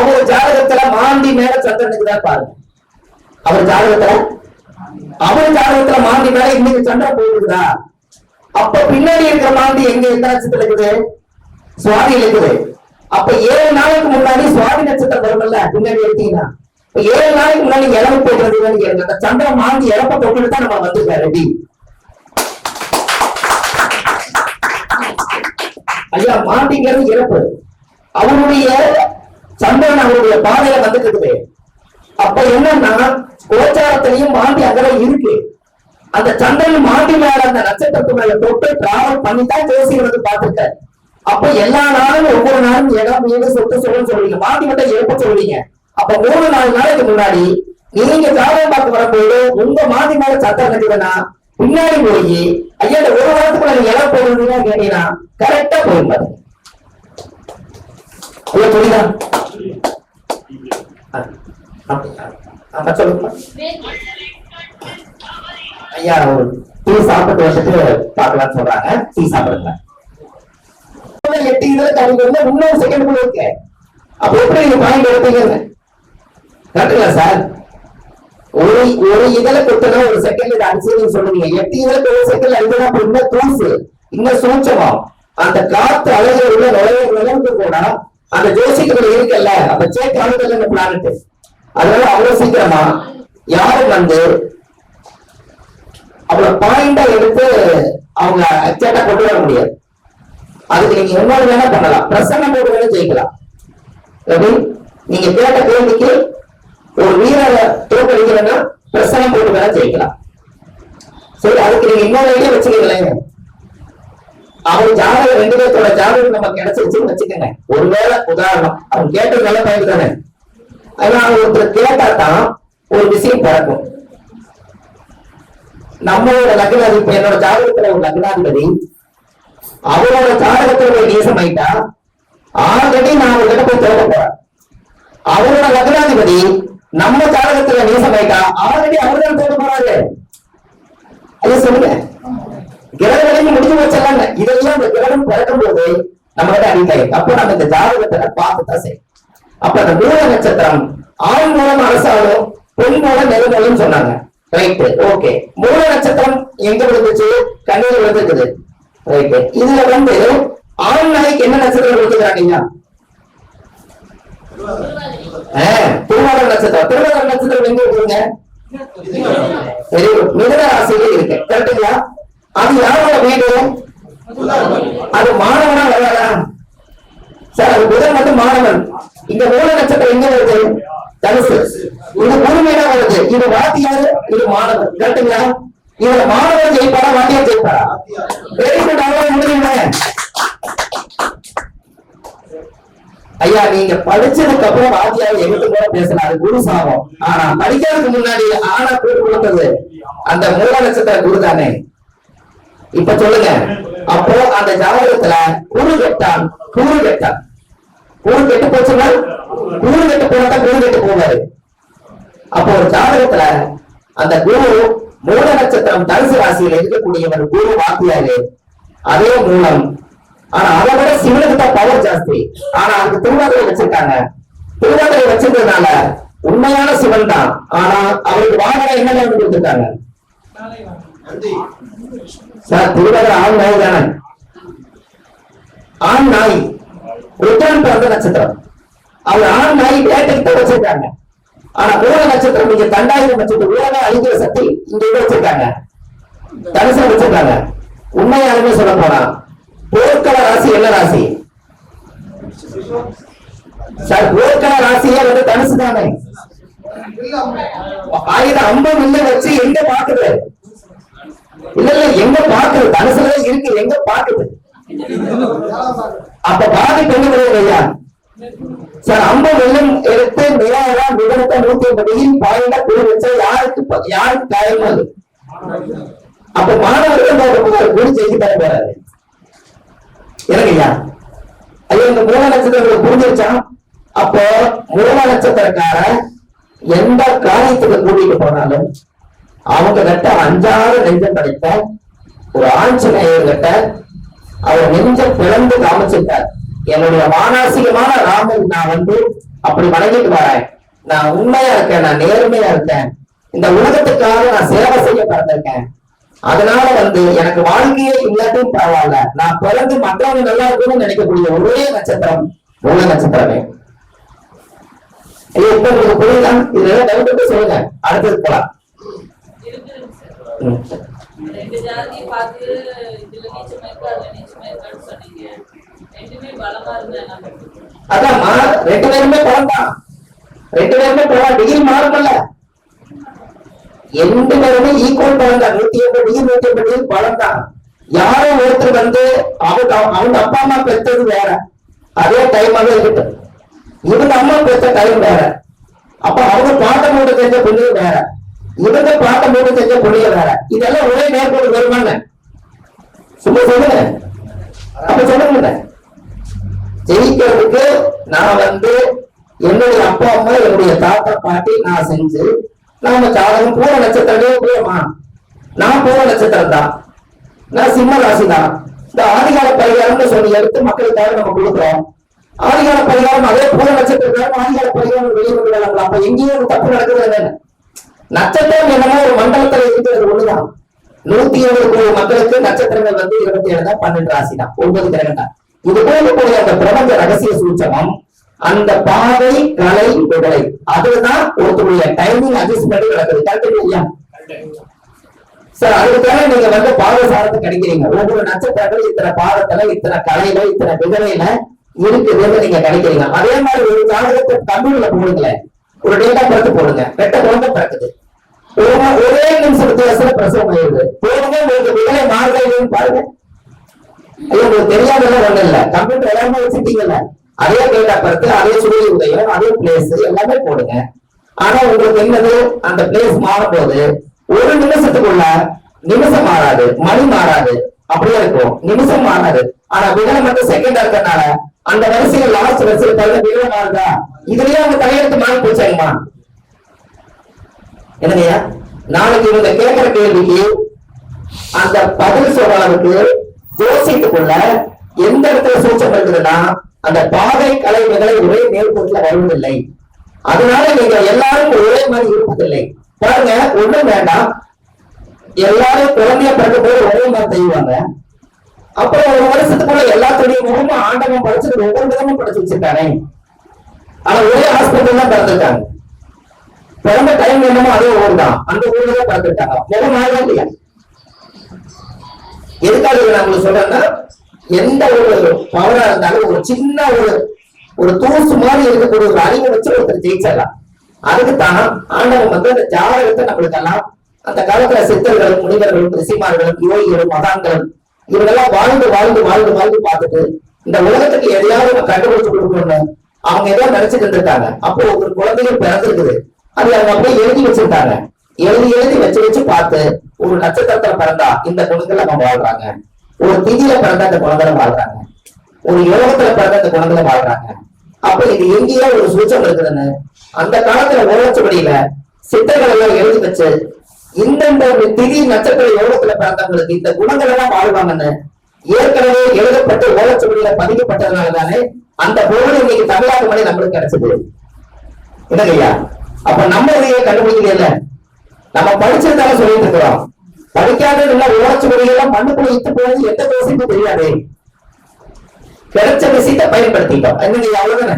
அவர் ஜாதகத்துல மாந்தி மேல சந்திரனுக்கு தான் பாருங்க. அவர் ஜாதகத்துல? அவர் ஜாதகத்துல மாந்தி மேல இன்னைக்கு சந்திரன் போயிருக்குதா அப்ப பின்னாடி இருக்கிற மாந்தி எங்க எந்த நட்சத்திரம் இருக்குது? சுவாதி இருக்குது. அப்ப ஏழு நாளைக்கு முன்னாடி சுவாதி நட்சத்திரம் வரும்ல பின்னாடி எடுத்தீங்கன்னா. ஏழு நாளைக்கு முன்னாடி இறவு போயிட்டு கேளுங்க. அந்த சந்திரன் மாந்தி இறப்ப தொட்டுட்டு தான் நம்ம வந்திருக்காரு. ரெடி. ஐயா மாந்திங்கிறது இறப்பு. அவருடைய சந்திரன் அவருடைய பாதையில வந்துட்டு அப்ப என்னன்னா கோச்சாரத்திலையும் மாந்தி அகல இருக்கு. அந்த சந்திரன் மாந்தி மேல அந்த நட்சத்திரத்து மேல தொட்டு டிராவல் பண்ணி தான் ஜோசியர் வந்து பார்த்திருக்க அப்ப எல்லா நாளும் ஒவ்வொரு நாளும் இடம் மீது சொத்து சொல்லுன்னு சொல்றீங்க. மாந்தி மட்டும் எழுப்ப சொல்றீங்க. அப்ப மூணு நாலு நாளைக்கு முன்னாடி நீங்க ஜாதகம் பார்க்க வரும்போது உங்க மாந்தி மேல சத்தம் கட்டுதுன்னா பின்னாடி போய் ஐயா இந்த ஒரு வாரத்துக்குள்ள நீங்க இடம் போடுறீங்க கேட்டீங்கன்னா கரெக்டா போகும் ஐயா புரியுதா? சொல்லுங்க ஐயா ஒரு டீ சாப்பிட்டு வந்துட்டு பாக்கலாம்னு சொல்றாங்க. டீ சாப்பிடுங்க. எட்டு இதுல கவுண்ட் வந்து இன்னொரு செகண்ட் கூட இருக்கு அப்ப எப்படி நீங்க பாயிண்ட் எடுப்பீங்க கரெக்டுங்களா சார்? ஒரு ஒரு இதுல கொடுத்தனா ஒரு செகண்ட் இது அடிச்சு நீங்க சொல்லுவீங்க எட்டு இதுல ஒரு செகண்ட் அடிச்சா இன்னும் தூசு இன்னும் சூட்சமம். அந்த காத்து அழகு உள்ள நுழைய நிலவுக்கு கூட அந்த ஜோசிக்குள்ள இருக்குல்ல. அந்த சேக் அழுதல் இந்த பிளானட் அதனால அவ்வளவு சீக்கிரமா யாரும் வந்து அவளை பாயிண்டா எடுத்து அவங்க அக்சேட்டா கொண்டு வர முடியாது. அதுக்கு நீங்க இன்னொரு வேணா பண்ணலாம். பிரசன்ன போட்டு வேணா ஜெயிக்கலாம். நீங்க கேட்ட கேள்விக்கு ஒரு வீரரை தோற்கடிக்கிறேன்னா பிரசனம் போட்டு வேணா ஜெயிக்கலாம். சரி அதுக்கு நீங்க இன்னொரு ஐடியா வச்சுக்கீங்களேன் அவன் ஜாதகம் ரெண்டு பேர்த்தோட ஜாதகம் நம்ம கிடைச்சிருச்சுன்னு வச்சுக்கோங்க. ஒருவேளை உதாரணம் அவன் கேட்டது நல்ல பயிர் தானே? ஆனா ஒருத்தர் கேட்டா தான் ஒரு விஷயம் பிறக்கும் நம்மளோட லக்னாதிபதி என்னோட ஜாதகத்துல ஒரு லக்னாதிபதி அவரோட ஜாதகத்துல ஒரு நேசம் ஆயிட்டா ஆல்ரெடி நான் அவர்கிட்ட போய் தேட போறேன். அவரோட லக்னாதிபதி நம்ம ஜாதகத்துல நேசம் ஆயிட்டா ஆல்ரெடி அவர்தான் தேட போறாரு. அது சொல்லுங்க. கிரகங்களையும் முடிஞ்சு வச்சலாம் இதெல்லாம் இந்த கிரகம் பிறக்கும் போது நம்ம கிட்ட அடிக்கலை அப்ப நம்ம இந்த ஜாதகத்தை பார்த்து தான் செய்யும் அப்ப அந்த மூல நட்சத்திரம் ஆண் மூலம் அரசாலும் பெண் மூலம் நெருங்கலும் சொன்னாங்க. ரைட் ஓகே மூல நட்சத்திரம் எங்க விழுந்துச்சு? கண்ணில் விழுந்துருக்குது. ரைட் இதுல வந்து ஆண் நாய்க்கு என்ன நட்சத்திரம் விழுந்துக்கிறாங்க திருவாரூர் நட்சத்திரம். திருவாரூர் நட்சத்திரம் எங்க இருக்குங்க மிதன ராசியில இருக்கு. கரெக்டுங்களா அது யாரோட வீடு? அது மாணவனா வராதா சார் அது புதன் மட்டும் மாணவன். இந்த மூல நட்சத்திரம் எங்க வருது? தனுசு. இது முழுமையா வருது. இது வாத்தியாரு இது மாணவன். கரெக்டுங்களா இதுல மாணவன் ஜெயிப்பாரா வாத்தியார் ஜெயிப்பாரா? வெரி குட் அவ்வளவு முடியுங்க. ஐயா நீங்க படிச்சதுக்கு அப்புறம் வாத்தியார் எங்கிட்ட கூட பேசலாம் அது குரு சாபம். ஆனா படிக்கிறதுக்கு முன்னாடி ஆனா பேர் கொடுத்தது அந்த மூல நட்சத்திர குரு தானே. இப்ப சொல்லுங்க. அப்போ அந்த ஜாதகத்துல குரு கெட்டான் குரு கெட்டான் குரு கெட்டு போச்சுன்னா குரு கெட்டு போனா குரு கெட்டு போவாரு. அப்போ ஒரு ஜாதகத்துல அந்த குரு மூல நட்சத்திரம் தனுசு இருக்கக்கூடிய இருக்கக்கூடியவர் குரு வாத்தியாரு. அதே மூலம். ஆனா அதை விட சிவனுக்கு தான் பவர் ஜாஸ்தி. ஆனா அதுக்கு திருவாதிரை வச்சிருக்காங்க. திருவாதிரை வச்சிருந்ததுனால உண்மையான சிவன் தான். ஆனா அவருக்கு வாகனம் என்ன கொடுத்துருக்காங்க? சார் திருவாரூர் ஆண் நாய் தானே? ஆண் நாய். ருத்ரன் பிறந்த நட்சத்திரம். அவர் ஆண் நாய் வேட்டைக்கு தான் வச்சிருக்காங்க. ஆனா மூல நட்சத்திரம் இங்க தண்டாயிரம் நட்சத்திரம் உலக அழிக்கிற சக்தி இங்க இங்க வச்சிருக்காங்க? தனுசு வச்சிருக்காங்க. உண்மையாலுமே சொல்ல போனா போர்க்கள ராசி என்ன ராசி? சார் போர்க்கள ராசியே வந்து தனுசு தானே? ஆயுத அம்பம் மில்ல வச்சு எங்க பாக்குது? இல்ல இல்ல எங்க பாக்குது தனுசுல இருக்கு. எங்க பாக்குது அப்ப பாதிப்பு என்ன கிடையாது ஐயா? சார் அம்பு வெள்ளம் எடுத்து நிலாவெல்லாம் விவரத்தை நூத்தி ஐம்பதையும் பாயிண்டா குழு வச்சா யாருக்கு யாருக்கு காயம் அது? அப்ப மாணவர்கள் குரு செய்தி தர போறாரு எனக்கு ஐயா ஐயா இந்த மூல நட்சத்திரங்களை புரிஞ்சிருச்சான் அப்போ மூல நட்சத்திரக்காரன் எந்த காரியத்துக்கு கூட்டிட்டு போனாலும் அவங்க கிட்ட அஞ்சாறு நெஞ்சம் கிடைத்த ஒரு ஆஞ்சநேயர் கிட்ட அவர் நெஞ்ச பிளந்து காமிச்சிருக்கார். என்னுடைய மானாசிகமான ராமன் நான் வந்து அப்படி வணங்கிட்டு வரேன். நான் உண்மையா இருக்கேன் நான் நேர்மையா இருக்கேன். இந்த உலகத்துக்காக நான் சேவை செய்ய பிறந்திருக்கேன். அதனால வந்து எனக்கு வாழ்க்கையே இல்லாட்டும் பரவாயில்ல. நான் பிறந்து மற்றவங்க நல்லா இருக்கும்னு நினைக்கக்கூடிய ஒரே நட்சத்திரம் மூல நட்சத்திரமே. ஐயோ இப்ப உங்களுக்கு புரியுதா? இதுல டவுட் சொல்லுங்க. அடுத்தது போலாம். ரெண்டு ஜாதியை பார்த்து இதுல நீச்சமா இருக்கு அதுல நீச்சமா இருக்கான்னு சொன்னீங்க. ரெண்டுமே பலமா இருந்தா ரெண்டு பேருமே பழம் ரெண்டு பேருமே பழம் டிகிரி மாறுமல்ல ரெண்டு பேருமே ஈக்குவல் பழம் தான் நூத்தி எண்பது டிகிரி நூத்தி எண்பது டிகிரி பழம் தான் ஒருத்தர் வந்து அவங்க அவங்க அப்பா அம்மா பெற்றது வேற. அதே டைமாவே இருக்கட்டும். இவங்க அம்மா பெற்ற டைம் வேற. அப்ப அவங்க பாட்டம் போட்டு செஞ்ச வேற. இவங்க பாட்டம் போட்டு செஞ்ச புண்ணியம் வேற. இதெல்லாம் ஒரே நேர்கோடு வருமானே சும்மா சொல்லுங்க. அப்ப சொல்லுங்க. ஜெயிக்கிறதுக்கு நான் வந்து என்னுடைய அப்பா அம்மா என்னுடைய தாத்தா பாட்டி நான் செஞ்சு நாம ஜாதகம் பூர நட்சத்திரமே பூரமா நான் பூர நட்சத்திரம் தான். நான் சிம்ம ராசி தான். இந்த ஆதிகால பரிகாரம்னு சொல்லி எடுத்து மக்களுக்காக நம்ம கொடுக்குறோம். ஆதிகால பரிகாரம் அதே பூர நட்சத்திரக்காரன் ஆதிகால பரிகாரம் வெளியே கொண்டு வராங்களா அப்ப எங்கேயும் ஒரு தப்பு நடக்குது என்னன்னு நட்சத்திரம் என்னமோ ஒரு மண்டலத்துல இருக்கிறது ஒண்ணுதான். நூத்தி எழுபது கோடி மக்களுக்கு நட்சத்திரங்கள் வந்து இருபத்தி ஏழு தான் பன்னெண்டு ராசி தான். ஒன்பது கிரகம் தான் இது போலக்கூடிய அந்த பிரபஞ்ச ரகசிய சூச்சகம் அந்த பாதை கலை விடலை அதுதான் ஒருத்தருடைய டைமிங் அட்ஜஸ்ட்மெண்ட் நடக்குது. கரெக்ட் இல்லையா? சார் அதுக்காக நீங்க வந்து பாதசாரத்தை கிடைக்கிறீங்க ஒவ்வொரு நட்சத்திரங்கள் இத்தனை பாதத்துல இத்தனை கலையில இத்தனை விதவையில இருக்குதுன்னு நீங்க கிடைக்கிறீங்க அதே மாதிரி ஒரு ஜாதகத்தை கம்ப்யூட்டர்ல போடுங்களேன். ஒரு டேட்டா பிறகு போடுங்க. ரெட்ட குழந்தை பிறக்குது. ஒரு- ஒரே நிமிஷம் வித்தியாசத்துல பிரசவம் ஆயிடுது. போடுங்க உங்களுக்கு விதவை மாறுதல் பாருங்க. ஐயோ உங்களுக்கு தெரியாதெல்லாம் ஒண்ணு இல்ல. கம்ப்யூட்டர் எல்லாமே வச்சுட்டீங்கல்ல. அதே டேட்டா பர்த் அதே சூரிய உதயம் அதே பிளேஸ் எல்லாமே போடுங்க. ஆனா உங்களுக்கு என்னது? அந்த பிளேஸ் மாறும் போது ஒரு நிமிஷத்துக்குள்ள நிமிஷம் மாறாது மணி மாறாது. அப்படியே இருக்கும். நிமிஷம் மாறாது. ஆனா விகடம் மட்டும் செகண்டா இருக்கறனால அந்த வரிசையில் லாஸ்ட் வரிசையில் பாருங்க விகடம் மாறுதா? இதுலயே அவங்க தலையெழுத்து மாறி போச்சாங்கம்மா என்னங்கய்யா நாளைக்கு இவங்க கேட்கிற கேள்விக்கு அந்த பதில் சொல்றதுக்கு யோசித்துக்குள்ள எந்த இடத்துல சூச்சம் இருக்குதுன்னா அந்த பாதை கலைவுகளை ஒரே நேர்கோட்டில் வருவதில்லை. அதனால நீங்க எல்லாரும் ஒரே மாதிரி இருப்பதில்லை. பாருங்க ஒண்ணும் வேண்டாம். எல்லாரும் குழந்தைய பிறக்க போது ஒரே மாதிரி செய்வாங்க அப்புறம் ஒரு வருஷத்துக்குள்ள எல்லாத்துடைய முகமும் ஆண்டவன் படிச்சுட்டு ஒவ்வொரு விதமும் படிச்சு வச்சிருக்கானே. ஆனா ஒரே ஹாஸ்பிட்டல் தான் பிறந்திருக்காங்க. பிறந்த டைம் என்னமோ அதே ஊர் தான். அந்த ஊர்ல தான் பிறந்துட்டாங்க முகம் மாறவே இல்லையா? எதுக்காக இதை நான் உங்களுக்கு சொல்றேன்னா எந்த ஒரு பவரா இருந்தாலும் ஒரு சின்ன ஒரு ஒரு தூசு மாதிரி இருக்கக்கூடிய ஒரு அறிவை வச்சு ஒருத்தர் ஜெயிச்சிடலாம். அதுக்குத்தான் ஆண்டவன் வந்து அந்த ஜாதகத்தை நம்மளுக்கெல்லாம் அந்த காலத்துல சித்தர்களும் முனிவர்களும் ரிசிமார்களும் யோகிகளும் மகான்களும் இவங்கெல்லாம் வாழ்ந்து வாழ்ந்து வாழ்ந்து வாழ்ந்து பார்த்துட்டு இந்த உலகத்துக்கு எதையாவது நம்ம கண்டுபிடிச்சு கொடுக்கணும்னு அவங்க ஏதோ நினைச்சிட்டு இருந்திருக்காங்க. அப்போ ஒரு குழந்தைகள் பிறந்திருக்குது. அது அவங்க அப்படியே எழுதி வச்சிருக்காங்க. எழுதி எழுதி வச்சு வச்சு பார்த்து ஒரு நட்சத்திரத்துல பிறந்தா இந்த குணத்துல நம்ம வாழ்றாங்க. ஒரு திதியில பிறந்த அந்த குணங்களை வாழ்றாங்க. ஒரு யோகத்துல பிறந்த அந்த குணங்களை வாழ்றாங்க. அப்ப இது எங்கேயோ ஒரு சூச்சம் இருக்குதுன்னு அந்த காலத்துல ஓலச்சுவடியில சித்தர்கள் எல்லாம் எழுதி வச்சு இந்தந்த ஒரு திதி நட்சத்திர யோகத்துல பிறந்தவங்களுக்கு இந்த குணங்கள் எல்லாம் வாழ்வாங்கன்னு ஏற்கனவே எழுதப்பட்டு ஓலச்சுவடியில பதிக்கப்பட்டதுனால தானே அந்த பொருள் இன்னைக்கு தமிழ்நாடு மொழி நம்மளுக்கு கிடைச்சது. இல்லையா அப்ப நம்ம இதையே கண்டுபிடிக்கல நம்ம படிச்சிருந்தாலும் சொல்லிட்டு இருக்கிறோம். படிக்காத நல்லா உழைச்சு எல்லாம் மண்ணுக்குள்ள இட்டு போனது எந்த தோசைக்கும் தெரியாது. கிடைச்ச விஷயத்தை பயன்படுத்திட்டோம். என்னங்க அவ்வளவுதானே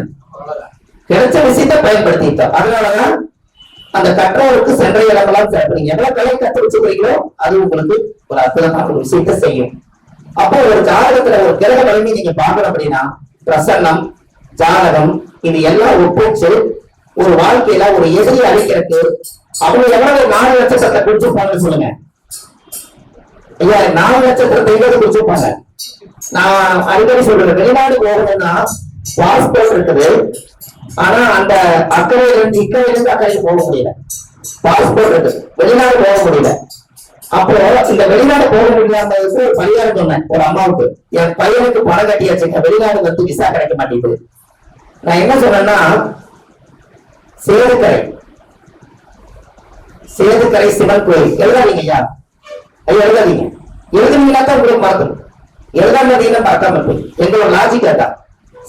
கிடைச்ச விஷயத்தை பயன்படுத்திட்டோம். அதனாலதான் அந்த கற்றவருக்கு சென்ற இடமெல்லாம் சேர்ப்பீங்க எவ்வளவு கலை கத்து வச்சுக்கிறீங்களோ அது உங்களுக்கு ஒரு அற்புதமான ஒரு விஷயத்தை செய்யும். அப்போ ஒரு ஜாதகத்துல ஒரு கிரக வலிமை நீங்க பார்க்கணும் அப்படின்னா பிரசன்னம் ஜாதகம் இது எல்லாம் ஒப்பிச்சு ஒரு வாழ்க்கையில ஒரு எதிரி அழிக்கிறதுக்கு அவங்க எவ்வளவு நாலு லட்சத்தை குறிச்சிருப்பாங்கன்னு சொல்லுங்க. ஐயா நாலு லட்சத்திரத்தை எங்க குறிச்சிருப்பாங்க நான் அடிக்கடி சொல்றேன் வெளிநாடு போகணும்னா பாஸ்போர்ட் இருக்குது. ஆனா அந்த அக்கறையில இருந்து இக்கரையில இருந்து அக்கறைக்கு போக முடியல. பாஸ்போர்ட் இருக்கு வெளிநாடு போக முடியல. அப்போ இந்த வெளிநாடு போக முடியாததுக்கு ஒரு பரிகாரம் சொன்னேன் ஒரு அம்மாவுக்கு. என் பையனுக்கு பணம் கட்டியாச்சுங்க வெளிநாடு வந்து விசா கிடைக்க மாட்டேங்குது. நான் என்ன சொன்னேன்னா சேதுக்கரை. சேதுக்கரை சிவன் கோயில். எழுதாதீங்க ஐயா. ஐயா எழுதாதீங்க. எழுதுனீங்கன்னா தான் உங்களுக்கு மறக்கணும் எழுதாமதீங்கன்னா மறக்காம போய் எங்களோட லாஜிக் அதான்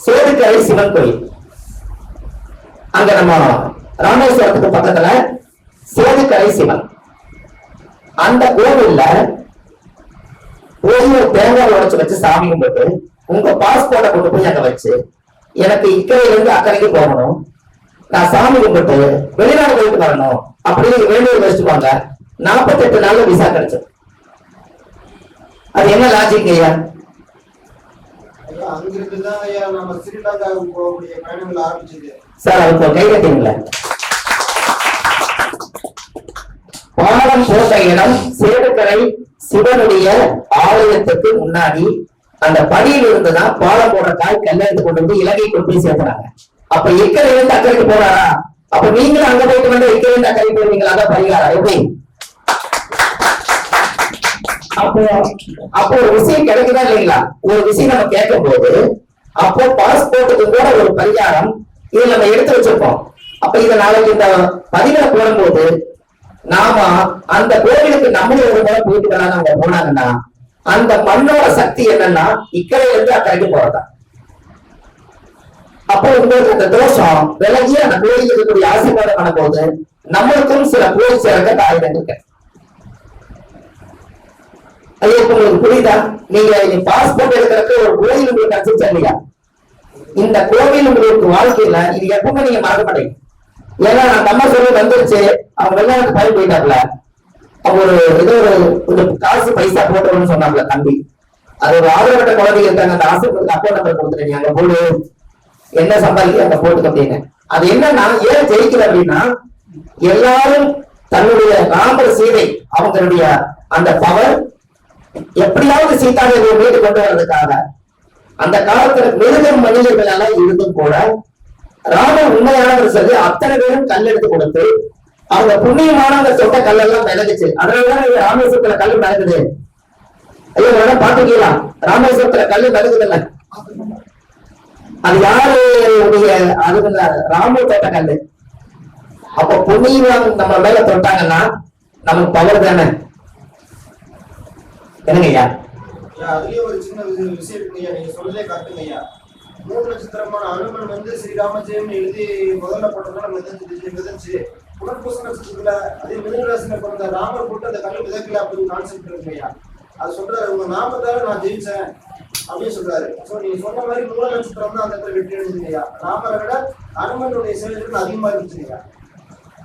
சேதுக்கரை சிவன் கோயில். அங்க நம்ம ராமேஸ்வரத்துக்கு பக்கத்துல சேதுக்கரை சிவன். அந்த கோவில்ல போய் ஒரு தேங்காய் உடைச்சு வச்சு சாமி கும்பிட்டு உங்க பாஸ்போர்ட்டை கொண்டு போய் அங்க வச்சு எனக்கு இக்கரையிலிருந்து அக்கறைக்கு போகணும். நான் சாமி கும்பிட்டு வெளிநாடு போயிட்டு வரணும் அப்படின்னு வேண்டிய வச்சுக்குவாங்க நாற்பத்தெட்டு நாள்ல விசா கிடைச்சது. அது என்ன லாஜிக் ஐயா? சார் அதுக்கு கை கட்டிங்கள பாலம் போட்ட இடம் சேதுக்கரை சிவனுடைய ஆலயத்துக்கு முன்னாடி அந்த படியில் இருந்துதான் பாலம் போடுற காய் கல்ல எடுத்து கொண்டு வந்து இலங்கை கொண்டு போய் சேர்த்துறாங்க அப்ப இக்கரையில இருந்து அக்கறைக்கு போறாரா? அப்ப நீங்களும் அங்க போயிட்டு வந்து இக்கரையில இருந்து அக்கறைக்கு போயிருந்தீங்களா அதான் பரிகாரம். எப்படி? அப்போ அப்போ ஒரு விஷயம் கிடைக்குதா இல்லைங்களா? ஒரு விஷயம் நம்ம கேட்கும் போது அப்போ பாஸ்போர்ட்டுக்கு கூட ஒரு பரிகாரம் இதை நம்ம எடுத்து வச்சிருப்போம். அப்ப இதை நாளைக்கு இந்த பதிவில போடும்போது நாம அந்த கோவிலுக்கு நம்மளே ஒரு முறை போயிட்டு வராங்க அவங்க போனாங்கன்னா அந்த மண்ணோட சக்தி என்னன்னா இக்கரையில இருந்து அக்கறைக்கு போறதா. அப்போ உங்களுக்கு அந்த தோஷம் விலகி அந்த கோயில் இருக்கக்கூடிய ஆசீர்வாதம் பண்ணும்போது நம்மளுக்கும் சில கோயில் சேர்க்க ஆயுதங்கள் கிடைக்கும். ஐயா உங்களுக்கு புரியுதா? நீங்க பாஸ்போர்ட் எடுக்கிறதுக்கு ஒரு கோயில் உங்களுக்கு கிடைச்சிருச்சா இல்லையா? இந்த கோவில் உங்களுக்கு வாழ்க்கையில இது எப்பவுமே நீங்க மறக்க மாட்டீங்க. ஏன்னா நம்ம அம்மா சொல்லி வந்துருச்சு. அவங்க வெள்ளாட்டுக்கு பயிர் போயிட்டாப்ல அவங்க ஒரு ஏதோ ஒரு கொஞ்சம் காசு பைசா போட்டவன்னு சொன்னாப்ல தம்பி. அது ஒரு ஆதரவட்ட குழந்தைங்க இருக்காங்க அந்த ஆசிரியர் அக்கௌண்ட் நம்பர் கொடுத்துருங்க அங்க போடு. என்ன சம்பாதிக்க அந்த போட்டு அப்படின்னு அது என்னன்னா ஏன் ஜெயிக்கல அப்படின்னா எல்லாரும் தன்னுடைய ராமர் சீதை அவங்களுடைய அந்த பவர் எப்படியாவது சீதாவை மீட்டு கொண்டு வர்றதுக்காக. அந்த காலத்துல மிருகம் மனிதர்களால இருந்தும் கூட ராமர் உண்மையானவர் சொல்லி அத்தனை பேரும் கல்லெடுத்து கொடுத்து அவங்க புண்ணியமானவங்க சொட்ட கல்லெல்லாம் விலகுச்சு அதனாலதான் ராமேஸ்வரத்துல கல் மிளகுது ஐயோ வேணா பாத்துக்கலாம் ராமேஸ்வரத்துல கல் மிளகுதுல்ல அது யாருடைய அது இல்ல, ராமர் கல்லு. அப்ப புண்ணியம் நம்ம மேல தொட்டாங்கன்னா நமக்கு பவர் தானே? என்னங்க ஐயா? ஒரு சின்ன விஷயம் விஷயம் ஐயா நீங்க சொல்றதே கரெக்டுங்க மூணு நட்சத்திரமான அனுமன் வந்து ஸ்ரீராமஜெயம் எழுதி முதல்ல போட்டதுனால மிதந்துச்சு மிதந்துச்சு புனர்பூச நட்சத்திரத்துல அதே மிதனராசில பிறந்த ராமர் போட்டு அந்த கல்லு மிதக்கல அப்படின்னு கான்செப்ட் இருக்கு அது சொல்றாரு உங்க நாமத்தால நான் ஜெயிச்சேன். அப்படின்னு சொல்றாரு. சோ நீங்க சொன்ன மாதிரி மூல நட்சத்திரம் தான் அந்த இடத்துல வெற்றி அடைஞ்சுங்க ராமரை விட அனுமனுடைய செயல்கள் அதிகமா இருந்துச்சுங்க. ஐயா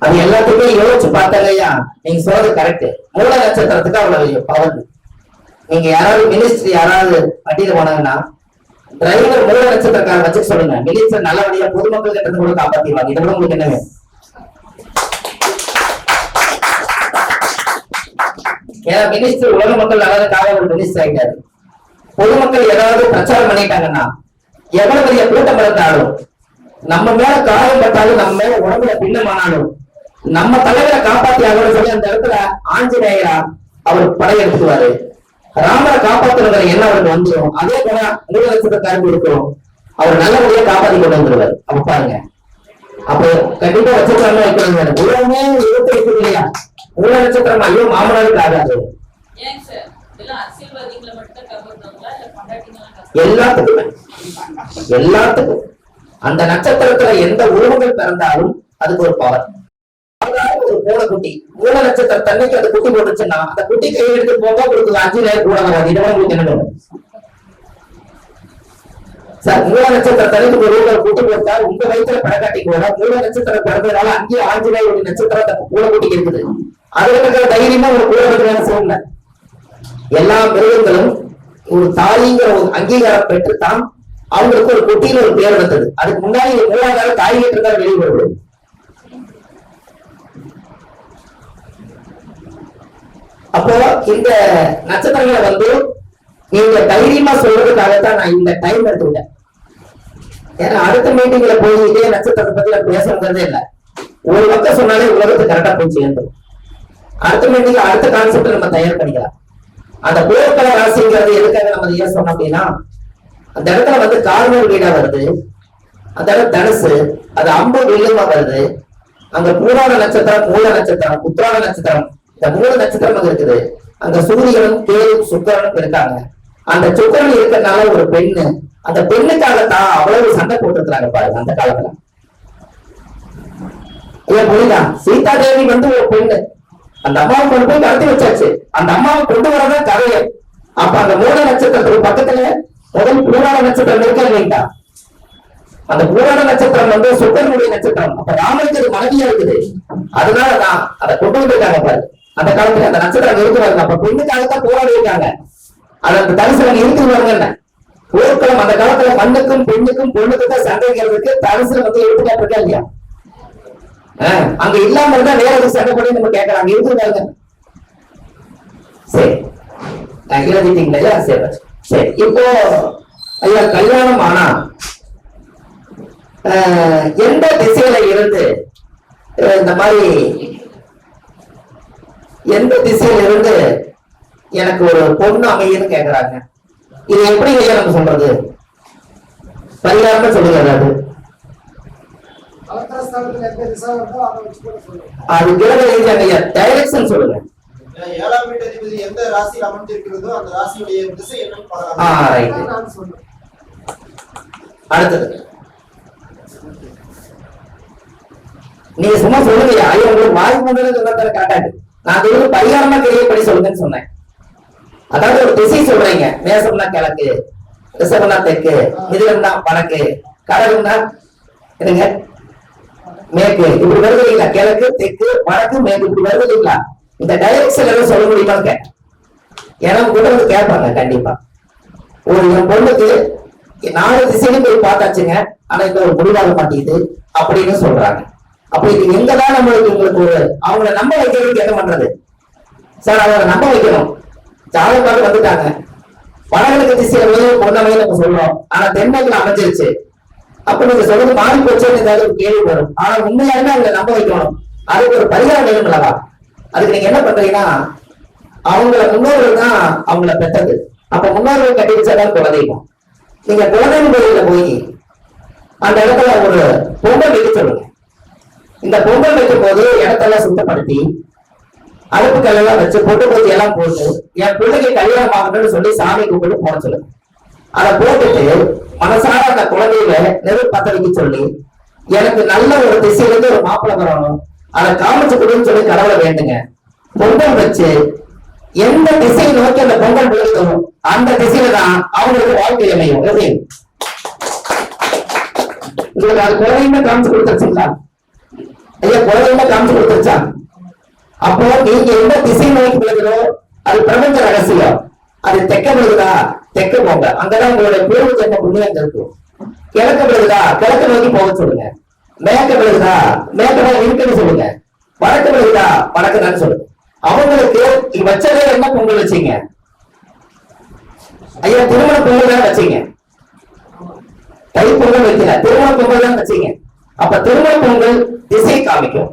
அது எல்லாத்துக்குமே யோசிச்சு பார்த்தாங்க நீங்க சொல்றது கரெக்ட் மூல நட்சத்திரத்துக்கு அவ்வளவு பவர் நீங்க யாராவது மினிஸ்ட்ரி யாராவது வண்டியில போனாங்கன்னா டிரைவர் மூல நட்சத்திரக்காரன் வச்சு சொல்லுங்க. மினிஸ்டர் நல்லபடியா பொதுமக்கள் கிட்ட கூட காப்பாத்திடுவாங்க. இதை விட உங்களுக்கு என்ன ஏன்னா மினிஸ்டர் உலக மக்கள் நல்லதுக்காக ஒரு மினிஸ்டர் ஆகிட்டாரு பொதுமக்கள் ஏதாவது பிரச்சாரம் பண்ணிட்டாங்கன்னா எவ்வளவு பெரிய கூட்டம் இருந்தாலும் நம்ம மேல காயம் பட்டாலும் நம்ம மேல உடம்புல பின்னமானாலும் நம்ம தலைவரை காப்பாத்தி ஆகணும்னு சொல்லி அந்த இடத்துல ஆஞ்சநேயரா அவர் படையெடுத்துவாரு ராமரை காப்பாத்துறவரை என்ன அவருக்கு வந்துடும் அதே போல மூல நட்சத்திரக்காரங்க இருக்கும் அவர் நல்லபடியா காப்பாத்தி கொண்டு வந்துருவாரு. அப்ப பாருங்க. அப்போ கண்டிப்பா நட்சத்திரமா வைக்கிறாங்க உலகமே இருபத்தி இல்லையா? மூல நட்சத்திரம் ஐயோ மாமனாருக்கு ஆகாது. எல்லாத்துக்குமே. எல்லாத்துக்கும். அந்த நட்சத்திரத்துல எந்த உருவங்கள் பிறந்தாலும் அதுக்கு ஒரு பவர் ஒரு பூனைக்குட்டி. மூல நட்சத்திர தன்னைக்கு அந்த குட்டி போட்டுச்சுன்னா அந்த குட்டி கையை எடுத்து போக உங்களுக்கு அஞ்சு நேரம் கூட வராது உங்களுக்கு என்ன சார் மூல நட்சத்திர தனிக்கு ஒரு ஊழல் குட்டி போட்டா உங்க வயிற்றுல படக்காட்டி கூட மூல நட்சத்திரம் பிறந்ததுனால அங்கேயே ஆஞ்சநேயருடைய நட்சத்திரம் அந்த பூனைக்குட்டிக்கு இருக்குது. அதுல இருக்கிற தைரியமா ஒரு கூட வேலை செய்யல எல்லா மிருகங்களும் ஒரு தாயிங்கிற ஒரு அங்கீகாரம் பெற்று தான் அவங்களுக்கு ஒரு குட்டியில ஒரு பேர் வந்தது. அதுக்கு முன்னாடி மூலாதார தாய் தான் வெளியே அப்போ இந்த நட்சத்திரங்களை வந்து நீங்க தைரியமா சொல்றதுக்காகத்தான் நான் இந்த டைம் எடுத்துக்கிட்டேன். ஏன்னா அடுத்த மீட்டிங்ல போய் இதே நட்சத்திரத்தை பத்தி நான் பேசுறதே இல்ல. ஒரு பக்கம் சொன்னாலே உலகத்துக்கு கரெக்டா போய் சேர்ந்துடும் அடுத்த மீட்டிங்ல அடுத்த கான்செப்ட் நம்ம தயார் பண்ணிக்கலாம். அந்த போர்க்கள ராசிங்கிறது எதுக்காக நம்ம ஏன் சொன்னோம் அப்படின்னா அந்த இடத்துல வந்து கார்னர் வீடா வருது அந்த இடம் தனுசு அது அம்பு வில்லுமா வருது அங்க பூராட நட்சத்திரம் மூல நட்சத்திரம் உத்திராட நட்சத்திரம் இந்த மூணு நட்சத்திரம் அங்க இருக்குது. அங்க சூரியனும் கேதும் சுக்கரனும் இருக்காங்க. அந்த சுக்கரன் இருக்கிறதுனால ஒரு பெண்ணு அந்த பெண்ணுக்காக தான் அவ்வளவு சண்டை போட்டுருக்காங்க பாருங்க அந்த காலத்துல. ஏன் புரியுதா? சீதா தேவி வந்து ஒரு பெண்ணு. அந்த அம்மாவை கொண்டு போய் கடத்தி வச்சாச்சு. அந்த அம்மாவை கொண்டு வரதான் கதையை. அப்ப அந்த மூல நட்சத்திரத்துக்கு பக்கத்துல முதல் பூராண நட்சத்திரம் இருக்க இல்லைங்களா? அந்த பூராண நட்சத்திரம் வந்து சுக்கரனுடைய நட்சத்திரம். அப்ப ராமனுக்கு அது மனைவியா இருக்குது. அதனாலதான் அதை கொண்டு வந்திருக்காங்க பாரு. அந்த காலத்துல அந்த நட்சத்திரம் இருக்கிறாங்க. அப்ப பெண்ணுக்காகத்தான் போராடி இருக்காங்க. அது அந்த தரிசனம் இருந்து வருங்க போர்க்களம் அந்த காலத்துல மண்ணுக்கும் பெண்ணுக்கும் பொண்ணுக்கும் தான் சண்டைங்கிறதுக்கு தரிசனம் வந்து எடுத்துக்காட்டிருக்கா இல்லையா? அங்க இல்லாம இருந்தா வேற ஒரு சண்டை போட்டு நம்ம கேட்கலாம். அங்க இருக்குதாங்க சரி. ஆஹ், எழுதிட்டீங்களா சரி சரி. இப்போ ஐயா கல்யாணம் ஆனா ஆஹ், எந்த திசையில இருந்து இந்த மாதிரி எந்த திசையில இருந்து எனக்கு ஒரு பொண்ணு அமையுன்னு கேக்குறாங்க. இது எப்படி ஐயா நம்ம சொல்றது? பரிகாரமா சொல்லுங்க அது கலத்திரஸ்தானத்துல எந்த திசை வருதோ அதை அது கிரக ரீதியாக டைரக்ஷன் சொல்லுங்க ஏழாம் வீட்டு எந்த ராசியில் அந்த ராசியுடைய திசை அடுத்தது. நீங்க சும்மா சொல்லுங்க ஐயா உங்களுக்கு வாய் மண்டலம் சொல்றத காட்டாது நான் சொல்றது பரிகாரமா தெரியப்படி சொல்லுங்கன்னு சொன்னேன். அதாவது ஒரு திசை சொல்றீங்க. மேசம்னா கிழக்கு ரிசவம்னா தெற்கு மிருகம்னா வடக்கு கடகம்னா என்னங்க? மேற்கு. இப்படி வருது இல்லைங்களா கிழக்கு தெற்கு வடக்கு மேற்கு. இப்படி வருது இல்லைங்களா இந்த டைரக்ஷன் எல்லாம் சொல்ல முடியுமாங்க எனக்கு கூட வந்து கேட்பாங்க கண்டிப்பா. ஒரு என் பொண்ணுக்கு நாலு திசையிலும் போய் பார்த்தாச்சுங்க. ஆனா இந்த ஒரு முடிவாக மாட்டேங்குது அப்படின்னு சொல்றாங்க. அப்ப இது எங்கதான் நம்மளுக்கு உங்களுக்கு ஒரு அவங்கள நம்ப வைக்கிறதுக்கு என்ன பண்றது? சார் அவங்கள நம்ப வைக்கணும். ஜாதகம் பார்த்து வந்துட்டாங்க. வடகிழக்கு திசையில போய் நம்ம சொல்றோம். ஆனா தென்மேற்குல அமைஞ்சிருச்சு. அப்ப நீங்க சொல்றது மாறி போச்சேன்னு ஏதாவது ஒரு கேள்வி வரும். ஆனா உண்மையாலுமே அவங்களை நம்ப வைக்கணும். அதுக்கு ஒரு பரிகாரம் வேணும் அல்லவா? அதுக்கு நீங்க என்ன பண்றீங்கன்னா அவங்கள முன்னோர்கள் தான் அவங்கள பெற்றது. அப்ப முன்னோர்கள் கட்டி வச்சாதான் குலதெய்வம். நீங்க குலதெய்வம் கோயில போய் அந்த இடத்துல ஒரு பொங்கல் வைக்க சொல்லுங்க. இந்த பொங்கல் வைக்கும் போது இடத்தெல்லாம் சுத்தப்படுத்தி அழுப்புக்கள் எல்லாம் வச்சு பொட்டு பூச்சி எல்லாம் போட்டு என் பிள்ளைக்கு கல்யாணம் ஆகணும்னு சொல்லி சாமி கும்பிட்டு போன சொல்லுங்க. அதை போட்டுட்டு மனசார அந்த குழந்தையில நெருப்பு பத்த வைக்க சொல்லி எனக்கு நல்ல ஒரு திசையில இருந்து ஒரு மாப்பிள்ளை வரணும். அதை காமிச்சு கொடுன்னு சொல்லி கடவுளை வேண்டுங்க. பொங்கல் வச்சு எந்த திசையை நோக்கி அந்த பொங்கல் விழுதோ அந்த திசையில தான் அவங்களுக்கு வாழ்க்கை அமையும். எப்படி? உங்களுக்கு அது குழந்தையுமே காமிச்சு கொடுத்துருச்சுங்களா? ஐயா குழந்தையுமே காமிச்சு கொடுத்துருச்சா? அப்போ நீங்க எந்த திசை நோக்கி விழுகிறோ அது பிரபஞ்ச ரகசியம். அது தெக்க விழுகுதா? தெற்க போங்க அங்கதான் உங்களுடைய பூர்வ ஜென்ம புண்ணியம் இருக்கும் கிழக்க விழுதா கிழக்கு நோக்கி போக சொல்லுங்க. மேற்க விழுதா மேற்க இருக்குன்னு சொல்லுங்க. வடக்கு விழுதா வடக்குதான் சொல்லுங்க. அவங்களுக்கு வச்சதே என்ன பொங்கல் வச்சீங்க? ஐயா திருமண பொங்கல் தான் வச்சீங்க? தை பொங்கல் வைக்கல. திருமண பொங்கல் தான் வச்சீங்க. அப்ப திருமண பொங்கல் திசை காமிக்கும்.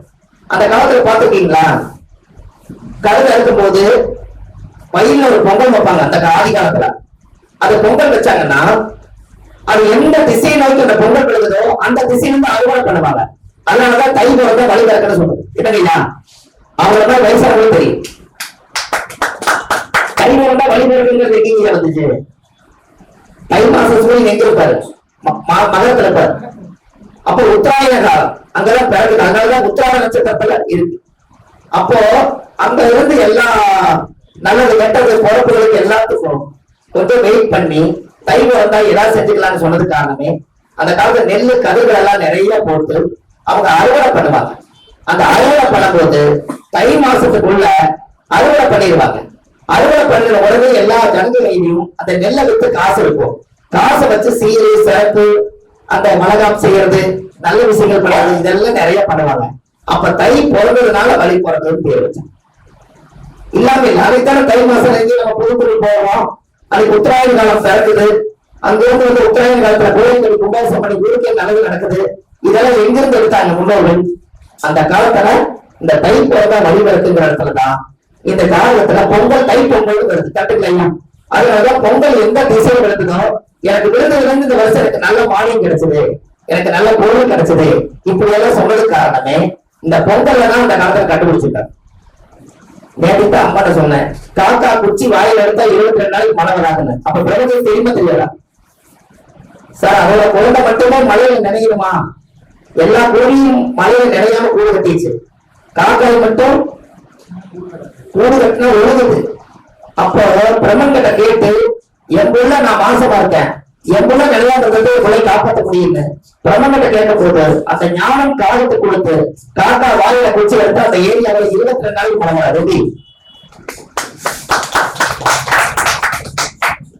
அந்த காலத்துல பாத்துருக்கீங்களா கழுத இருக்கும் போது வயல்ல ஒரு பொங்கல் வைப்பாங்க அந்த ஆதி காலத்துல. அது பொங்கல் வச்சாங்கன்னா அது எந்த திசையை நோக்கி அந்த பொங்கல் விழுகுதோ அந்த திசையிலிருந்து அறுவடை பண்ணுவாங்க. அதனாலதான் தை பிறந்த வழி திறக்கன்னு சொல்லுது இல்லைங்களா அவங்களதான் வயசானவங்களும் தெரியும். தை பிறந்தா வழி திறக்குங்கிறது எங்கேங்க வந்துச்சு. தை மாசம் சூரியன் எங்க இருப்பாரு? ம- மகரத்துல இருப்பாரு. அப்போ உத்தராயண காலம். அங்கதான் பிறகு அதனாலதான் உத்தராயண நட்சத்திரத்துல இருக்கு. அப்போ அங்க இருந்து எல்லா நல்லது கெட்டது பொறுப்புகளுக்கு எல்லாத்துக்கும் கொஞ்சம் வெயிட் பண்ணி தை வந்தா ஏதாவது செஞ்சுக்கலாம்னு சொன்னது காரணமே அந்த காலத்துல நெல்லு கதிர்கள் எல்லாம் நிறைய போட்டு அவங்க அறுவடை பண்ணுவாங்க. அந்த அறுவடை பண்ணும்போது தை மாசத்துக்குள்ள அறுவடை பண்ணிடுவாங்க. அறுவடை பண்ணுற உடனே எல்லா ஜனங்களையும் அந்த நெல்லை வித்து காசு இருக்கும். காசை வச்சு சீரு சிறப்பு அந்த மலகாம் செய்யறது நல்ல விஷயங்கள் பண்ணாது இதெல்லாம் நிறைய பண்ணுவாங்க. அப்ப தை பிறந்ததுனால வழி பிறந்ததுன்னு பேர் வச்சேன் இல்லாம இல்லை தை மாசம் நம்ம புதுக்குடி போவோம்? அன்னைக்கு உத்தராயண காலம் பிறக்குது. அங்கிருந்து வந்து உத்தராயண காலத்துல கோயில்கள் கும்பாசம் பண்ணி குருக்கள் நல்லது நடக்குது. இதெல்லாம் எங்கிருந்து எடுத்தாங்க முன்னோர்கள்? அந்த காலத்துல இந்த தை பிறந்தா வழி இடத்துலதான் இந்த காலத்துல பொங்கல் தை பொங்கல் வருது தட்டுக்கலையா அதனாலதான் பொங்கல் எந்த திசையில் விழுந்ததோ எனக்கு விழுந்ததுல இருந்து இந்த வருஷம் எனக்கு நல்ல மானியம் கிடைச்சது. எனக்கு நல்ல பொருள் கிடைச்சது. இப்படி எல்லாம் சொன்னதுக்கு காரணமே இந்த பொங்கல்ல தான் அந்த காலத்துல கண்டுபிடிச்சிருக்காங்க. நேற்று தான் அம்மாட்ட சொன்னேன். காக்கா குச்சி வாயில எடுத்தா இருபத்தி ரெண்டு நாளைக்கு மழை வராதுன்னு அப்ப பிரபஞ்சம் தெரியுமா தெரியாதா சார் அவரோட குழந்தை மட்டுமே மழையில நினைக்கணுமா எல்லா கோழியும் மழையில நினையாம கூடு கட்டிச்சு காக்காய் மட்டும் கூடு கட்டினா ஒழுகுது. அப்போ பிரம்மன் கிட்ட கேட்டு என் புள்ள நான் மாசமா இருக்கேன். எவ்வளவு விளையாடுறது உங்களை காப்பாற்ற முடியல பிரம்மன் கேட்ட போது அந்த ஞானம் காலத்து கொடுத்து காக்கா வாயில குச்சி எடுத்து அந்த ஏரியாவில் இருபத்தி ரெண்டு நாளைக்கு பழகிறார்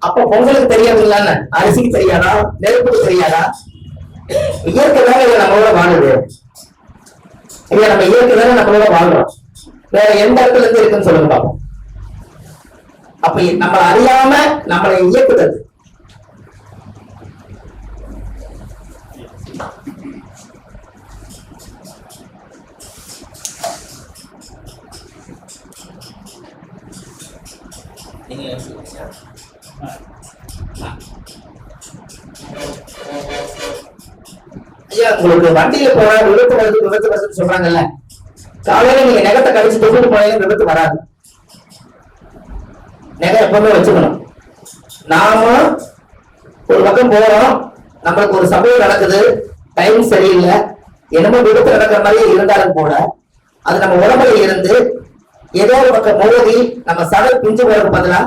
அப்ப பொங்கலுக்கு தெரியாதுங்களான்னு அரிசிக்கு தெரியாதா? நெருப்புக்கு தெரியாதா? இயற்கை தானே இதை நம்மளோட வாழுது இல்ல நம்ம இயற்கை தானே நம்மளோட வாழ்றோம். வேற எந்த இடத்துல இருந்து இருக்குன்னு சொல்லுங்க பாப்போம். அப்ப நம்ம அறியாம நம்மளை இயக்குறது நீங்க ஐயா உங்களுக்கு வண்டியில போற விபத்து வருது விபத்து வருதுன்னு சொல்றாங்கல்ல. காலையில நீங்க நகத்தை கழிச்சு தொகுத்து போனாலும் விபத்து வராது. நகை எப்பவுமே வச்சுக்கணும். நாம ஒரு பக்கம் போறோம் நம்மளுக்கு ஒரு சம்பவம் நடக்குது டைம் சரியில்லை. என்னமோ விபத்து நடக்கிற மாதிரியே இருந்தாலும் கூட அது நம்ம உடம்புல இருந்து ஏதோ ஒரு பக்கம் நம்ம சதல் பிஞ்சு போறதுக்கு பதிலா?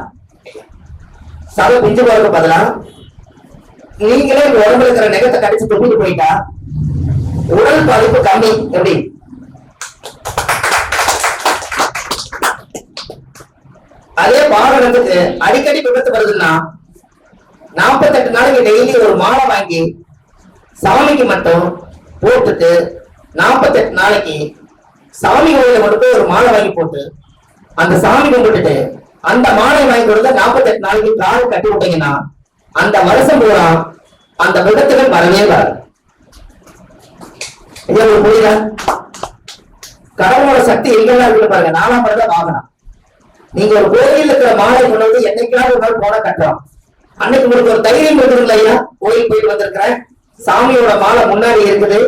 சதல் பிஞ்சு போறதுக்கு பதிலா? நீங்களே உங்க உடம்புல இருக்கிற நெகத்தை கடிச்சு தொங்கிட்டு போயிட்டா? உடல் பாதிப்பு கம்மி. எப்படி? அதே வாகனத்துக்கு அடிக்கடி விபத்து வருதுன்னா நாற்பத்தெட்டு நாளைக்கு டெய்லி ஒரு மாலை வாங்கி சாமிக்கு மட்டும் போட்டுட்டு நாற்பத்தெட்டு நாளைக்கு சாமி கோயில மட்டும் போய் ஒரு மாலை வாங்கி போட்டு அந்த சாமி கும்பிட்டுட்டு அந்த மாலை வாங்கி கொடுத்த நாற்பத்தெட்டு நாளைக்கு கால் கட்டி விட்டீங்கன்னா அந்த வருஷம் பூரா அந்த விபத்துகள் வரவே வராது. இது கடவுளோட சக்தி எங்கெல்லாம் இருக்குன்னு பாருங்க. நாலாம் படத்தை வாங்கலாம் நீங்க ஒரு கோயில் இருக்கிற மாலை கொண்டு வந்து என்னைக்காவது ஒரு நாள் போன கட்டுறோம் அன்னைக்கு உங்களுக்கு ஒரு தைரியம் இருக்குதுல்ல இல்லையா கோயில் போயிட்டு வந்திருக்கிறேன். சாமியோட மாலை முன்னாடி இருக்குது.